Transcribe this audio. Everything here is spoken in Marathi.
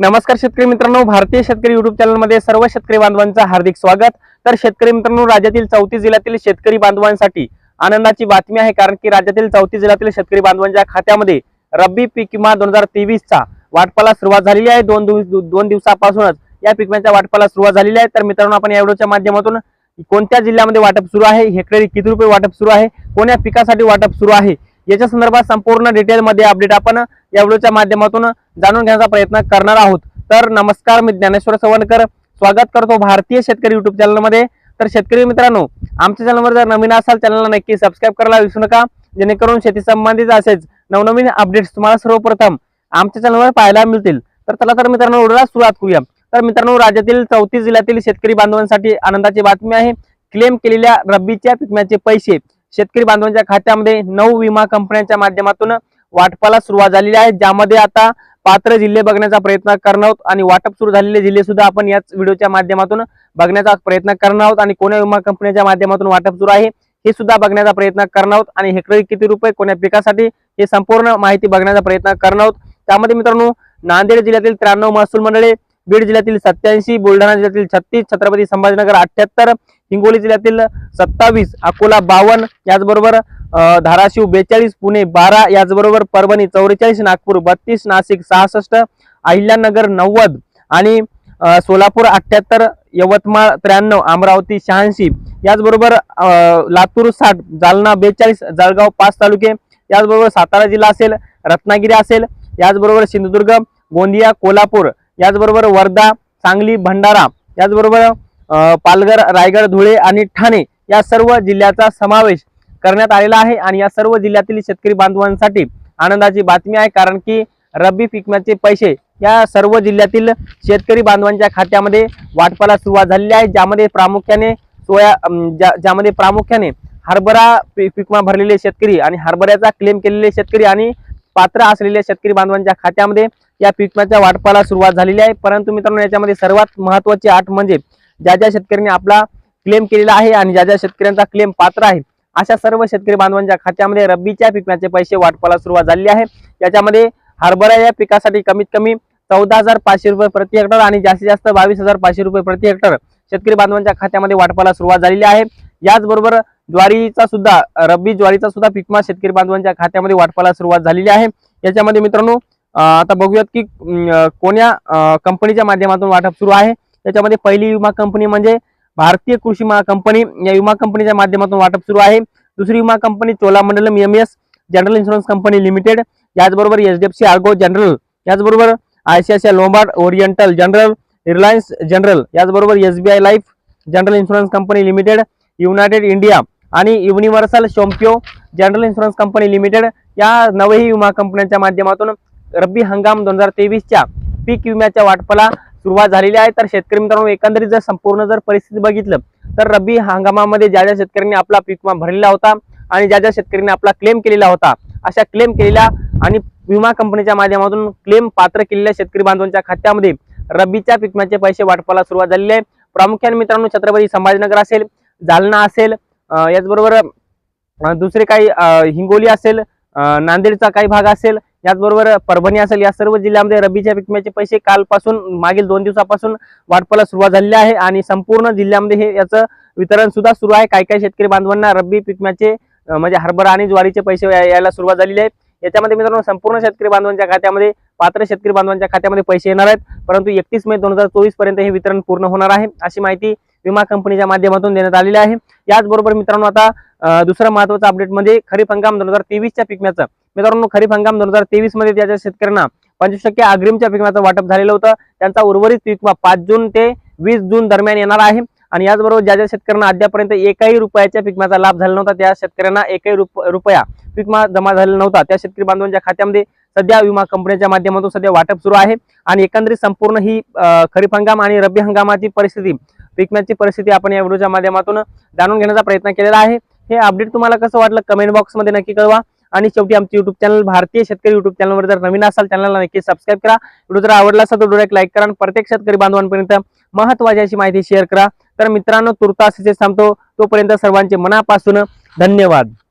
नमस्कार शेतकरी मित्रांनो भारतीय शेतकरी युट्यूब चॅनलमध्ये सर्व शेतकरी बांधवांचं हार्दिक स्वागत. तर शेतकरी मित्रांनो राज्यातील चौतीस जिल्ह्यातील शेतकरी बांधवांसाठी आनंदाची बातमी आहे कारण की राज्यातील चौतीस जिल्ह्यातील शेतकरी बांधवांच्या खात्यामध्ये रब्बी पीक विमा दोन हजार तेवीसचा वाटपाला सुरुवात झालेली आहे. दोन दिवस दोन दिवसापासूनच या पीक विम्याच्या वाटपाला सुरुवात झालेली आहे. तर मित्रांनो आपण या व्हिडिओच्या माध्यमातून कोणत्या जिल्ह्यामध्ये वाटप सुरू आहे हेक्टरी किती रुपये वाटप सुरू आहे कोण्या पिकासाठी वाटप सुरू आहे याच्या संदर्भात संपूर्ण डिटेलमध्ये अपडेट आपण या व्हिडिओच्या माध्यमातून जाणून घेण्याचा प्रयत्न करणार आहोत. तर नमस्कार मी ज्ञानेश्वर सवणकर स्वागत करतो भारतीय शेतकरी युट्यूब चॅनलमध्ये तर शेतकरी मित्रांनो आमच्या चॅनलवर जर नवीन असाल चॅनलला नक्की सबस्क्राईब करायला विसरू नका. जेणेकरून शेती संबंधित असेच नवनवीन अपडेट्स तुम्हाला सर्वप्रथम आमच्या चॅनलवर पाहायला मिळतील. तर चला तर मित्रांनो व्हिडिओला सुरुवात करूया. तर मित्रांनो राज्यातील चौतीस जिल्ह्यातील शेतकरी बांधवांसाठी आनंदाची बातमी आहे. क्लेम केलेल्या रब्बीच्या पिकम्याचे पैसे शेतकरी बांधवांच्या खात्यामध्ये नऊ विमा कंपन्यांच्या माध्यमातून वाटपाला सुरुवात झालेली आहे ज्यामध्ये आता पात्र जिल्हे बघण्याचा प्रयत्न करणार आहोत आणि वाटप सुरू झालेले जिल्हे सुद्धा आपण याच व्हिडिओच्या माध्यमातून बघण्याचा प्रयत्न करणार आहोत आणि कोण्या विमा कंपन्यांच्या माध्यमातून वाटप सुरू आहे हे सुद्धा बघण्याचा प्रयत्न करणार आहोत आणि हेक्टरी किती रुपये कोण्या पिकासाठी हे संपूर्ण माहिती बघण्याचा प्रयत्न करणार आहोत. त्यामध्ये मित्रांनो नांदेड जिल्ह्यातील त्र्याण्णव महसूल मंडळे बीड जिल्ह्यातील सत्याऐंशी बुलढाणा जिल्ह्यातील छत्तीस छत्रपती संभाजीनगर अठ्याहत्तर हिंगोली जिल्ह्यातील सत्तावीस अकोला बावन्न याचबरोबर धाराशिव बेचाळीस पुणे बारा याचबरोबर परभणी चौवेचाळीस नागपूर बत्तीस नाशिक सहासष्ट अहिल्यानगर नव्वद आणि सोलापूर अठ्याहत्तर यवतमाळ त्र्याण्णव अमरावती शहाऐंशी. याचबरोबर लातूर साठ जालना बेचाळीस जळगाव पाच तालुके. याचबरोबर सातारा जिल्हा असेल रत्नागिरी असेल. याचबरोबर सिंधुदुर्ग गोंदिया कोल्हापूर. याचबरोबर वर्धा सांगली भंडारा याचबरोबर पालघर रायगड धुळे आणि ठाणे या सर्व जिल्ह्याचा समावेश करण्यात आलेला आहे आणि या सर्व जिल्ह्यातील शेतकरी बांधवांसाठी आनंदाची बातमी आहे कारण की रब्बी पिकम्याचे पैसे या सर्व जिल्ह्यातील शेतकरी बांधवांच्या खात्यामध्ये वाटपाला सुरुवात झालेली आहे ज्यामध्ये प्रामुख्याने सोया ज्या- ज्यामध्ये प्रामुख्याने हरभरा पिकमा भरलेले शेतकरी आणि हरभऱ्याचा क्लेम केलेले शेतकरी आणि पात्र असलेल्या शेतकरी बांधवांच्या खात्यामध्ये या पिकम्याच्या वाटपाला सुरुवात झालेली आहे. परंतु मित्रांनो याच्यामध्ये सर्वात महत्वाची आठ म्हणजे ज्या ज्या शेतकऱ्यांनी आपला क्लेम केलेला आहे आणि ज्या ज्या शेतकऱ्यांचा क्लेम पात्र आहे अशा सर्व शेतकरी बांधवांच्या खात्यामध्ये रब्बीच्या पिकम्याचे पैसे वाटपाला सुरुवात झाली आहे. याच्यामध्ये हरभरा या पिकासाठी कमीत कमी चौदा हजार पाचशे रुपये प्रति हेक्टर आणि जास्तीत जास्त बावीस हजार पाचशे रुपये प्रति हेक्टर शेतकरी बांधवांच्या खात्यामध्ये वाटपाला सुरुवात झालेली आहे. याचबरोबर ज्वारीचा सुद्धा रब्बी ज्वारीचा सुद्धा पिकमा शेतकरी बांधवांच्या खात्यामध्ये वाटपाला सुरुवात झालेली आहे. याच्यामध्ये मित्रांनो आता बघूयात की कोण्या कंपनीच्या माध्यमातून वाटप सुरू आहे. त्याच्यामध्ये पहिली विमा कंपनी म्हणजे भारतीय कृषी विमा कंपनी. या विमा कंपनीच्या माध्यमातून वाटप सुरू आहे. दुसरी विमा company Cholamandalam M S general insurance company limited. याचबरोबर H D F C ergo general. याचबरोबर ICICI Lombard Oriental general Reliance general. याचबरोबर S B I life general insurance company limited. United India. आणि Universal Sompo general insurance company limited या नवही विमा कंपन्यांच्या माध्यमातून रब्बी हंगाम दोन हजार तेवीसच्या पीक विम्याच्या वाटपाला सुरुवात झालेली आहे. तर शेतकरी मित्रांनो एकंदरीत जर संपूर्ण जर परिस्थिती बघितलं तर रब्बी हंगामामध्ये ज्या ज्या शेतकऱ्यांनी आपला पीक विमा भरलेला होता आणि ज्या ज्या शेतकऱ्यांनी आपला क्लेम केलेला होता अशा क्लेम केलेल्या आणि विमा कंपनीच्या माध्यमातून क्लेम पात्र केलेल्या शेतकरी बांधवांच्या खात्यामध्ये रब्बीच्या पीक विम्याचे पैसे वाटपाला सुरुवात झालेली आहे. प्रामुख्याने मित्रांनो छत्रपती संभाजीनगर असेल जालना असेल याचबरोबर दुसरे काही हिंगोली असेल नांदेडचा काही भाग असेल याचबरोबर परभणी असेल या सर्व जिल्ह्यामध्ये रब्बीच्या पिकम्याचे पैसे कालपासून मागील दोन दिवसापासून वाटपाला सुरुवात झालेली आहे आणि संपूर्ण जिल्ह्यामध्ये हे याचं वितरण सुद्धा सुरू आहे. काही काही शेतकरी बांधवांना रब्बी पिकम्याचे म्हणजे हरभरा आणि ज्वारीचे पैसे यायला सुरुवात झालेली आहे. याच्यामध्ये मित्रांनो संपूर्ण शेतकरी बांधवांच्या खात्यामध्ये पात्र शेतकरी बांधवांच्या खात्यामध्ये पैसे येणार आहेत. परंतु एकतीस मे दोन हजार चोवीसपर्यंत हे वितरण पूर्ण होणार आहे. अशी माहिती विमा कंपनीच्या माध्यमातून देण्यात आलेले आहे. याचबरोबर मित्रांनो आता अं, दुसरं महत्वाचं अपडेट म्हणजे खरीप हंगाम दोन हजार तेवीसच्या पिकम्याचं. मित्रांनो खरीप हंगाम दोन हजार तेवीसमध्ये त्याच्या शेतकऱ्यांना पंचवीस टक्के अग्रिमच्या पिकम्याचं वाटप झालेलं होतं त्यांचा उर्वरित पिकमा पाच जून ते वीस जून दरम्यान येणार आहे. आणि याचबरोबर ज्या ज्या शेतकऱ्यांना अद्यापर्यंत एकही रुपयाच्या पिकम्याचा लाभ झाला नव्हता त्या शेतकऱ्यांना एकही रुपया पिकमा जमा झालेला नव्हता. त्या शेतकरी बांधवांच्या खात्यामध्ये सध्या विमा कंपनीच्या माध्यमातून सध्या वाटप सुरू आहे. आणि एकंदरीत संपूर्ण ही खरीप हंगाम आणि रब्बी हंगामाची परिस्थिती पिकम्याची परिस्थिती आपण या व्हिडिओच्या माध्यमातून जाणून घेण्याचा प्रयत्न केलेला आहे. हे अपडेट तुम्हाला कसं वाटलं कमेंट बॉक्समध्ये नक्की कळवा. आणि शेवटी आमची युट्यूब चॅनल भारतीय शेतकरी युट्यूब चॅनलवर जर नवीन असाल चॅनलला नक्की सबस्क्राईब करा. व्हिडिओ जर आवडला असेल तर व्हिडिओ लाईक करा आणि प्रत्येक शेतकरी बांधवांपर्यंत महत्वाची अशी माहिती शेअर करा. तर मित्रांनो तुर्तास इथे थांबतो. तोपर्यंत सर्वांचे मनापासून धन्यवाद.